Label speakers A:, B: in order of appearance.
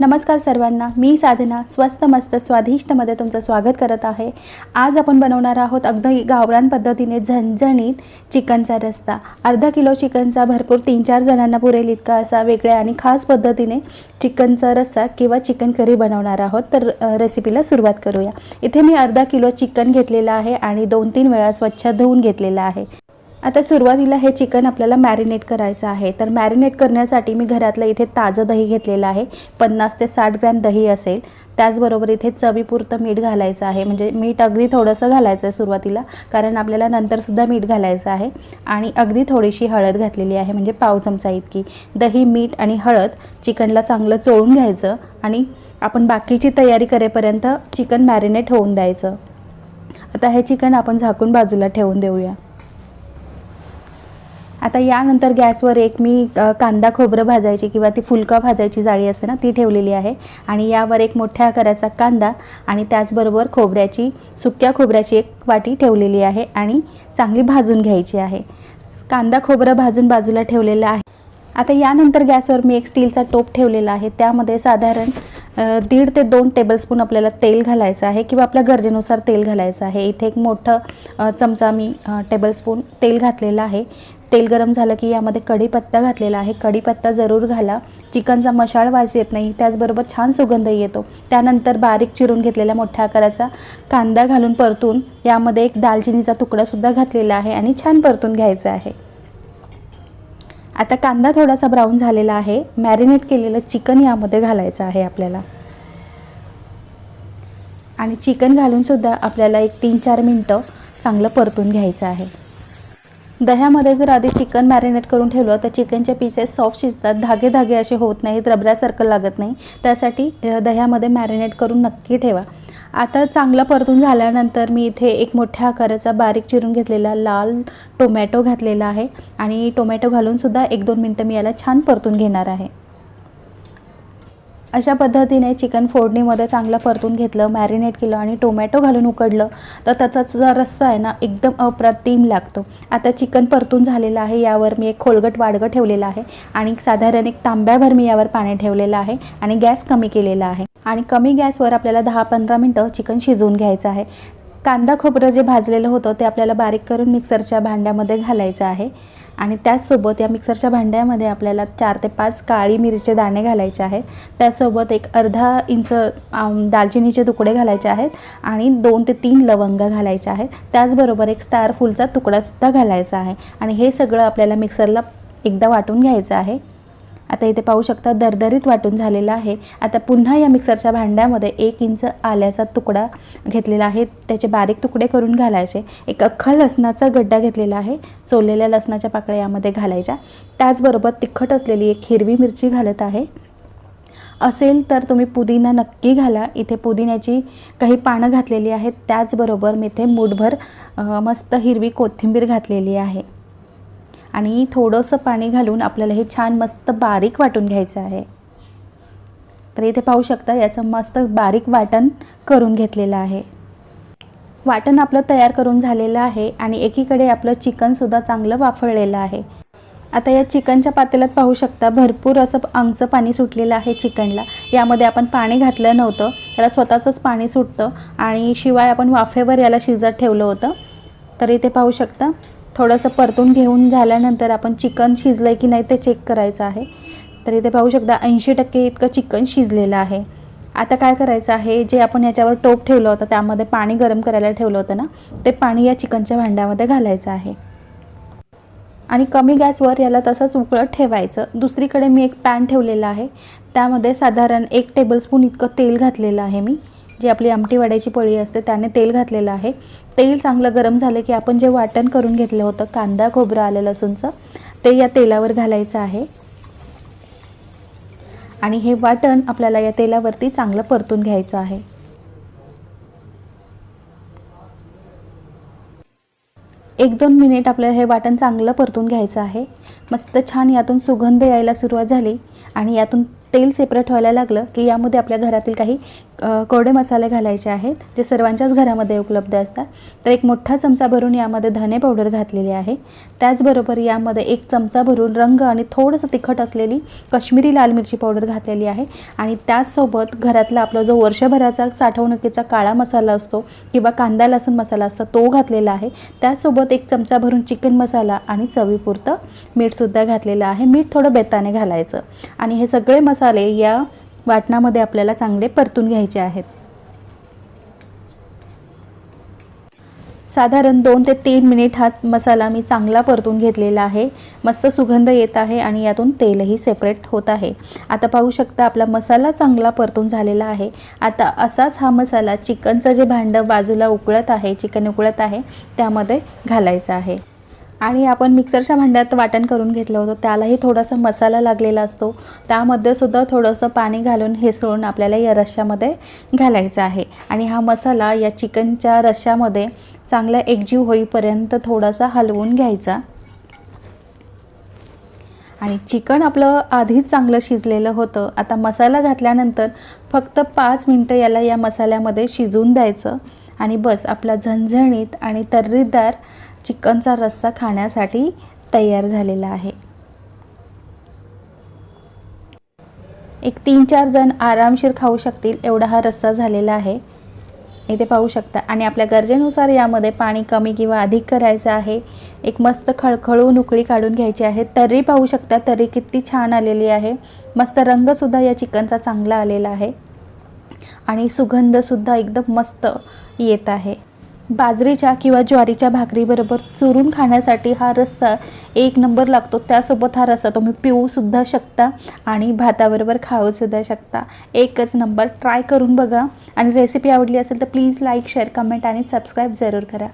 A: नमस्कार सर्वांना मी साधना स्वस्त मस्त स्वादिष्टमध्ये तुमचं स्वागत करत आहे. आज आपण बनवणार आहोत अगदी गावरान पद्धतीने झणझणीत चिकनचा रस्ता अर्धा किलो चिकनचा भरपूर तीन चार जणांना पुरेल इतका असा वेगळ्या आणि खास पद्धतीने चिकनचा रस्सा किंवा चिकन करी बनवणार आहोत. तर रेसिपीला सुरुवात करूया. इथे मी अर्धा किलो चिकन घेतलेलं आहे आणि दोन तीन वेळा स्वच्छ धुवून घेतलेलं आहे. आता सुरुवातीला हे चिकन आपल्याला मॅरिनेट करायचं आहे. तर मॅरिनेट करण्यासाठी मी घरातलं इथे ताजं दही घेतलेलं आहे. पन्नास ते साठ ग्रॅम दही असेल. त्याचबरोबर इथे चवीपुरतं मीठ घालायचं आहे. म्हणजे मीठ अगदी थोडंसं घालायचं आहे सुरुवातीला. कारण आपल्याला नंतरसुद्धा मीठ घालायचं आहे. आणि अगदी थोडीशी हळद घातलेली आहे. म्हणजे पाव चमचा इतकी. दही मीठ आणि हळद चिकनला चांगलं चोळून घ्यायचं. आणि आपण बाकीची तयारी करेपर्यंत चिकन मॅरिनेट होऊन द्यायचं. आता हे चिकन आपण झाकून बाजूला ठेवून देऊया. आता यानंतर गॅसवर एक मी कांदा खोबरं भाजायची किंवा ती फुलका भाजायची जाळी असते ना ती ठेवलेली आहे. आणि यावर एक मोठ्या आकाराचा कांदा आणि त्याचबरोबर खोबऱ्याची सुक्या खोबऱ्याची एक वाटी ठेवलेली आहे आणि चांगली भाजून घ्यायची आहे. कांदा खोबरं भाजून बाजूला ठेवलेलं आहे. आता यानंतर गॅसवर मी एक स्टीलचा टोप ठेवलेला आहे. त्यामध्ये साधारण दीड ते दोन टेबलस्पून आपल्याला तेल घालायचं आहे किंवा आपल्या गरजेनुसार तेल घालायचं आहे. इथे एक मोठं चमचा मी टेबलस्पून तेल घातलेलं आहे. तेल गरम झालं की यामध्ये कढीपत्ता घातलेला आहे. कढीपत्ता जरूर घाला. चिकनचा मशाळ वास येत नाही. त्याचबरोबर छान सुगंध येतो. त्यानंतर बारीक चिरून घेतलेला मोठ्या आकाराचा कांदा घालून परतून यामध्ये एक दालचिनीचा तुकडासुद्धा घातलेला आहे आणि छान परतून घ्यायचा आहे. आता कांदा थोडासा ब्राऊन झालेला आहे. मॅरिनेट केलेलं चिकन यामध्ये घालायचं आहे आपल्याला. आणि चिकन घालूनसुद्धा आपल्याला एक तीन चार मिनटं चांगलं परतून घ्यायचं आहे. दह्यामध्ये जर आधी चिकन मॅरिनेट करून ठेवलं तर चिकनचे पीसेस सॉफ्ट शिजतात. धागे धागे असे होत नाहीत रबऱ्यासारखं लागत नाही. त्यासाठी दह्यामध्ये मॅरिनेट करून नक्की ठेवा. आता चांगलं परतून झाल्यानंतर मी इथे एक मोठ्या आकाराचा बारीक चिरून घेतलेला लाल टोमॅटो घातलेला आहे. आणि टोमॅटो घालूनसुद्धा एक दोन मिनटं मी याला छान परतून घेणार आहे. अशा पद्धतीने चिकन फोडणीमध्ये चांगलं परतून घेतलं मॅरिनेट केलं आणि टोमॅटो घालून उकडलं तर त्याचा जो रस्सा आहे ना एकदम अप्रतिम लागतो. आता चिकन परतून झालेलं आहे यावर मी एक खोलगट वाडगं ठेवलेलं आहे आणि साधारण एक तांब्याभर मी यावर पाणी ठेवलेलं आहे आणि गॅस कमी केलेला आहे. आणि कमी गॅसवर आपल्याला दहा पंधरा मिनटं चिकन शिजवून घ्यायचं आहे. कांदा खोबरं जे भाजलेलं होतं ते आपल्याला बारीक करून मिक्सरच्या भांड्यामध्ये घालायचं आहे. आणि त्याचसोबत या मिक्सरच्या भांड्यामध्ये आपल्याला चार ते पाच काळी मिरचे दाणे घालायचे आहेत. त्यासोबत एक अर्धा इंच दालचिनीचे तुकडे घालायचे आहेत आणि दोन ते तीन लवंग घालायचे आहेत. त्याचबरोबर एक स्टार फुलचा तुकडासुद्धा घालायचा आहे. आणि हे सगळं आपल्याला मिक्सरला एकदा वाटून घ्यायचं आहे. आता इथे पाहू शकता दरदरीत वाटून झालेला आहे. आता पुन्हा या मिक्सरच्या भांड्यामध्ये एक इंच आल्याचा तुकडा घेतलेला आहे. त्याचे बारीक तुकडे करून घालायचे. एक अख्खा लसणाचा गड्डा घेतलेला आहे. सोललेल्या लसणाच्या पाकळ्या यामध्ये घालायच्या. त्याचबरोबर तिखट असलेली एक हिरवी मिरची घालत आहे. असेल तर तुम्ही पुदिना नक्की घाला. इथे पुदिन्याची काही पानं घातलेली आहेत. त्याचबरोबर मी इथे मूठभर मस्त हिरवी कोथिंबीर घातलेली आहे. आणि थोडंसं पाणी घालून आपल्याला हे छान मस्त बारीक वाटून घ्यायचं आहे. तर इथे पाहू शकता याचं मस्त बारीक वाटण करून घेतलेलं आहे. वाटण आपलं तयार करून झालेलं आहे आणि एकीकडे आपलं चिकनसुद्धा चांगलं वाफळलेलं आहे. आता या चिकनच्या पातेल्यात पाहू शकता भरपूर असं आंगचं पाणी सुटलेलं आहे चिकनला. यामध्ये आपण पाणी घातलं नव्हतं त्याला स्वतःचंच पाणी सुटतं आणि शिवाय आपण वाफेवर याला शिजत ठेवलं होतं. तर इथे पाहू शकता थोडंसं परतून घेऊन झाल्यानंतर आपण चिकन शिजलं आहे की नाही ते चेक करायचं आहे. तर इथे पाहू शकता ऐंशी टक्के इतकं चिकन शिजलेलं आहे. आता काय करायचं आहे जे आपण याच्यावर टोप ठेवलं होतं त्यामध्ये पाणी गरम करायला ठेवलं होतं ना ते पाणी या चिकनच्या भांड्यामध्ये घालायचं आहे. आणि कमी गॅसवर याला तसंच उकळत ठेवायचं. दुसरीकडे मी एक पॅन ठेवलेला आहे. त्यामध्ये साधारण एक टेबलस्पून इतकं तेल घातलेलं आहे मी. जी आपली आमटी वड्याची पळी असते त्याने तेल घातलेलं आहे. तेल चांगलं गरम झालं की आपण जे वाटण करून घेतलं होतं कांदा खोबरं आलं लसूणचं ते या तेलावर घालायचं आहे. आणि हे वाटण आपल्याला या तेलावरती चांगलं परतून घ्यायचं आहे. एक दोन मिनिट आपल्याला हे वाटण चांगलं परतून घ्यायचं आहे. मस्त छान यातून सुगंध यायला सुरुवात झाली आणि यातून तेल सेपरेट व्हायला लागलं की यामध्ये आपल्या घरातील काही कोरडे मसाले घालायचे आहेत जे सर्वांच्याच घरामध्ये उपलब्ध असतात. तर एक मोठा चमचा भरून यामध्ये धने पावडर घातलेली आहे. त्याचबरोबर यामध्ये एक चमचा भरून रंग आणि थोडंसं तिखट असलेली कश्मीरी लाल मिरची पावडर घातलेली आहे. आणि त्याचसोबत घरातला आपला जो वर्षभराचा साठवणुकीचा काळा मसाला असतो किंवा कांदा लसूण मसाला असतो तो घातलेला आहे. त्याचसोबत एक चमचा भरून चिकन मसाला आणि चवीपुरतं मीठसुद्धा घातलेलं आहे. मीठ थोडं बेताने घालायचं. आणि हे सगळे मसाले या वाटणामध्ये आपल्याला चांगले परतून घ्यायचे आहेत. साधारण दोन ते तीन मिनिट हा मसाला मी चांगला परतून घेतलेला आहे. मस्त सुगंध येत आहे आणि यातून तेलही सेपरेट होत आहे. आता पाहू शकता आपला मसाला चांगला परतून झालेला आहे. आता असाच हा मसाला चिकनचं जे भांडं बाजूला उकळत आहे चिकन उकळत आहे त्यामध्ये घालायचं आहे. आणि आपण मिक्सरच्या भांड्यात वाटण करून घेतलं होतं. त्यालाही थोडासा मसाला लागलेला असतो. त्यामध्ये सुद्धा थोडंसं पाणी घालून हेसळून आपल्याला या रश्श्यामध्ये घालायचा आहे. आणि हा मसाला या चिकनच्या रश्श्यामध्ये चांगला एकजीव होईपर्यंत थोडासा हलवून घ्यायचा. आणि चिकन आपलं आधीच चांगलं शिजलेलं होतं. आता मसाला घातल्यानंतर फक्त पाच मिनटं याला या मसाल्यामध्ये शिजवून द्यायचं. आणि बस आपला झणझणीत आणि तर्रीदार चिकनचा रस्सा खाण्यासाठी तयार झालेला आहे. एक तीन चार जण आरामशीर खाऊ शकतील एवढा हा रस्सा झालेला आहे. इथे पाहू शकता. आणि आपल्या गरजेनुसार यामध्ये पाणी कमी किंवा अधिक करायचं आहे. एक मस्त खळखळून उकळी काढून घ्यायची आहे. तर्री पाहू शकता तर्री किती छान आलेली आहे. मस्त रंगसुद्धा या चिकनचा चांगला आलेला आहे. आणि सुगंधसुद्धा एकदम मस्त येत आहे. बाजरीच्या किंवा ज्वारीच्या भाकरीबरोबर चुरून खाण्यासाठी हा रस्सा एक नंबर लागतो. त्यासोबत हा रस्सा तुम्ही पिऊसुद्धा शकता आणि भाताबरोबर खाऊसुद्धा शकता. एकच नंबर. ट्राय करून बघा. आणि रेसिपी आवडली असेल तर प्लीज लाईक शेअर कमेंट आणि सबस्क्राईब जरूर करा.